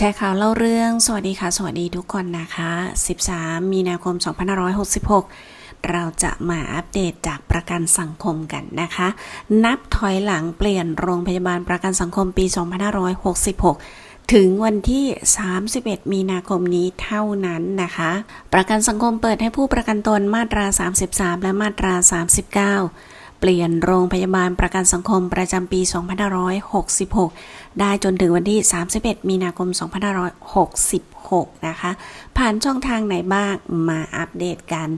แชร์ข่าวเล่าเรื่อง สวัสดีค่ะ สวัสดีทุกคนนะคะ 13 มีนาคม 2566 เราจะมาอัปเดตจากประกันสังคมกันนะคะ นับถอยหลังเปลี่ยนโรงพยาบาลประกันสังคมปี 2566 ถึงวันที่ 31 มีนาคมนี้เท่านั้นนะคะ ประกันสังคมเปิดให้ผู้ประกันตนมาตรา 33 และมาตรา 39 เปลี่ยนโรงพยาบาลประกันสังคมประจำปี 2566 ได้จนถึงวันที่ 31 มีนาคม 2566 นะคะ ผ่านช่องทางไหนบ้างมาอัปเดตกัน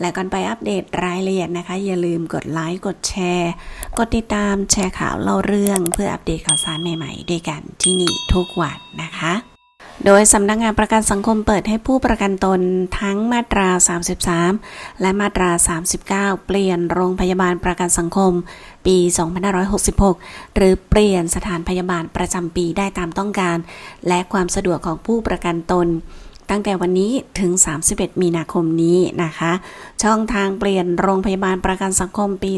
และก่อนไปอัปเดตรายละเอียดนะคะ อย่าลืมกดไลค์ กดแชร์ กดติดตามแชร์ข่าวเล่าเรื่อง เพื่ออัปเดตข่าวสารใหม่ๆ ด้วยกันที่นี่ทุกวันนะคะ โดยสำนักงานประกันสังคมเปิดให้ผู้ประกันตนทั้งมาตรา 33 และมาตรา 39 เปลี่ยนโรงพยาบาลประกันสังคม ปี 2566 หรือเปลี่ยนสถานพยาบาลประจำปีได้ตามต้องการ และความสะดวกของผู้ประกันตน ตั้งแต่วันนี้ถึง 31 มีนาคมนี้นะคะ ช่องทางเปลี่ยนโรงพยาบาลประกันสังคมปี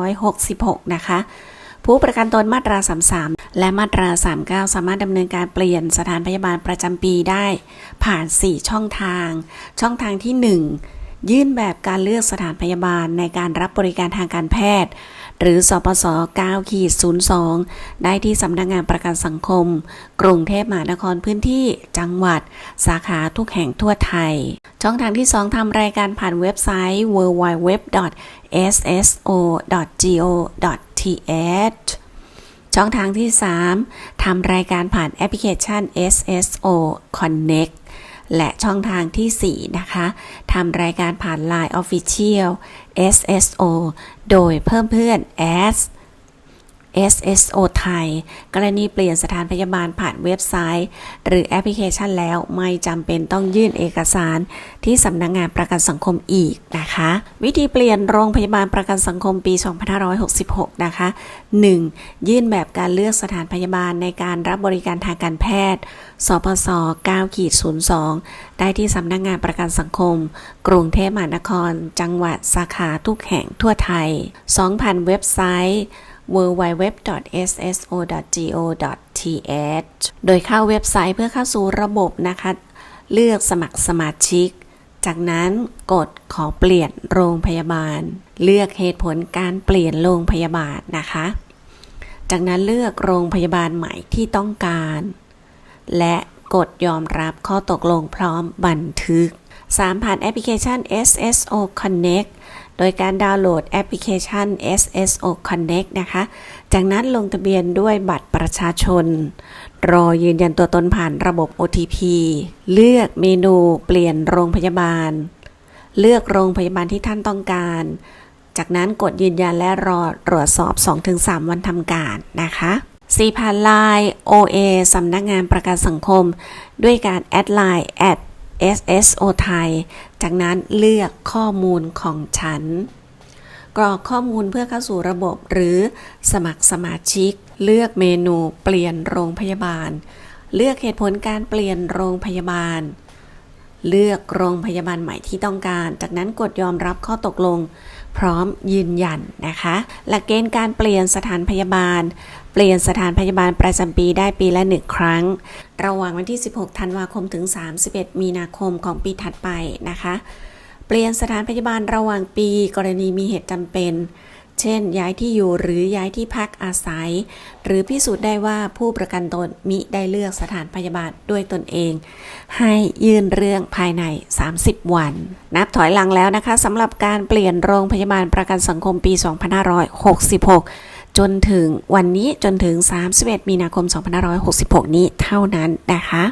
2566 นะคะผู้ประกันตนมาตรา 33 และมาตรา 39 สามารถดำเนินการเปลี่ยนสถานพยาบาลประจำปีได้ ผ่าน 4 ช่องทาง ช่องทางที่ 1 ยื่นแบบการเลือกสถานพยาบาลในการรับบริการทางการแพทย์ หรือสปส9ขีด02 ได้ที่สำนักงานประกันสังคม กรุงเทพมหานครพื้นที่จังหวัด สาขาทุกแห่งทั่วไทย ช่องทางที่ 2ทำรายการผ่านเว็บไซต์ www.sso.go.th ช่องทางที่ 3 ทำรายการผ่านแอปพลิเคชัน SSO Connect และช่องทางที่ 4 นะคะทำรายการผ่าน Line Official SSO โดยเพิ่มเพื่อน S SSO ไทย กรณีเปลี่ยนสถานพยาบาลผ่านเว็บไซต์ หรือแอปพลิเคชันแล้วไม่จำเป็นต้องยื่นเอกสารที่สำนักงงานประกันสังคมอีกนะคะ วิธีเปลี่ยนโรงพยาบาลประกันสังคมปี 2566 นะคะ 1. ยื่นแบบการเลือกสถานพยาบาลในการรับบริการทางการแพทย์สปส9ขีด02 ได้ที่สำนักงงานประกันสังคม กรุงเทพมหานคร จังหวัดสาขาทุกแห่งทั่วไทย 2,000 เว็บไซต์ www.sso.go.th โดยเข้าเว็บไซต์เพื่อเข้าสู่ระบบนะคะ เลือกสมัครสมาชิก จากนั้นกดขอเปลี่ยนโรงพยาบาล เลือกเหตุผลการเปลี่ยนโรงพยาบาลนะคะ จากนั้นเลือกโรงพยาบาลใหม่ที่ต้องการ และกดยอมรับข้อตกลงพร้อมบันทึก 3. ผ่านแอปพลิเคชัน SSO Connect โดยการดาวน์โหลดแอปพลิเคชัน SSO Connect นะคะ จากนั้นลงทะเบียนด้วยบัตรประชาชน รอยืนยันตัวตนผ่านระบบ OTP เลือกเมนูเปลี่ยนโรงพยาบาล เลือกโรงพยาบาลที่ท่านต้องการ จากนั้นกดยืนยันและรอตรวจสอบ 2-3 วันทำการนะคะสีผ่านไลน์ OA สำนักงานประกันสังคม ด้วยการแอดไลน์แอด SSO ไทย จากนั้นเลือกข้อมูลของฉัน กรอกข้อมูลเพื่อเข้าสู่ระบบหรือสมัครสมาชิก เลือกเมนูเปลี่ยนโรงพยาบาล เลือกเหตุผลการเปลี่ยนโรงพยาบาล เลือกโรงพยาบาลใหม่ที่ต้องการ จากนั้นกดยอมรับข้อตกลง พร้อมยืนยันนะคะ หลักเกณฑ์การเปลี่ยนสถานพยาบาล เปลี่ยนสถานพยาบาลประจำปีได้ปีละหนึ่งครั้ง ระหว่างวันที่ 16 ธันวาคมถึง 31 มีนาคมของปีถัดไปนะคะ เปลี่ยนสถานพยาบาลระหว่างปีกรณีมีเหตุจำเป็น เช่น ย้ายที่อยู่หรือย้ายที่พักอาศัย หรือพิสูจน์ได้ว่าผู้ประกันตนมิได้เลือกสถานพยาบาลด้วยตนเอง ให้ยื่นเรื่องภายใน 30 วัน นับถอยหลังแล้วนะคะสำหรับการเปลี่ยนโรงพยาบาลประกันสังคมปี 2566 จนถึงวันนี้จนถึง 31 มีนาคม 2566 นี้เท่านั้นนะคะ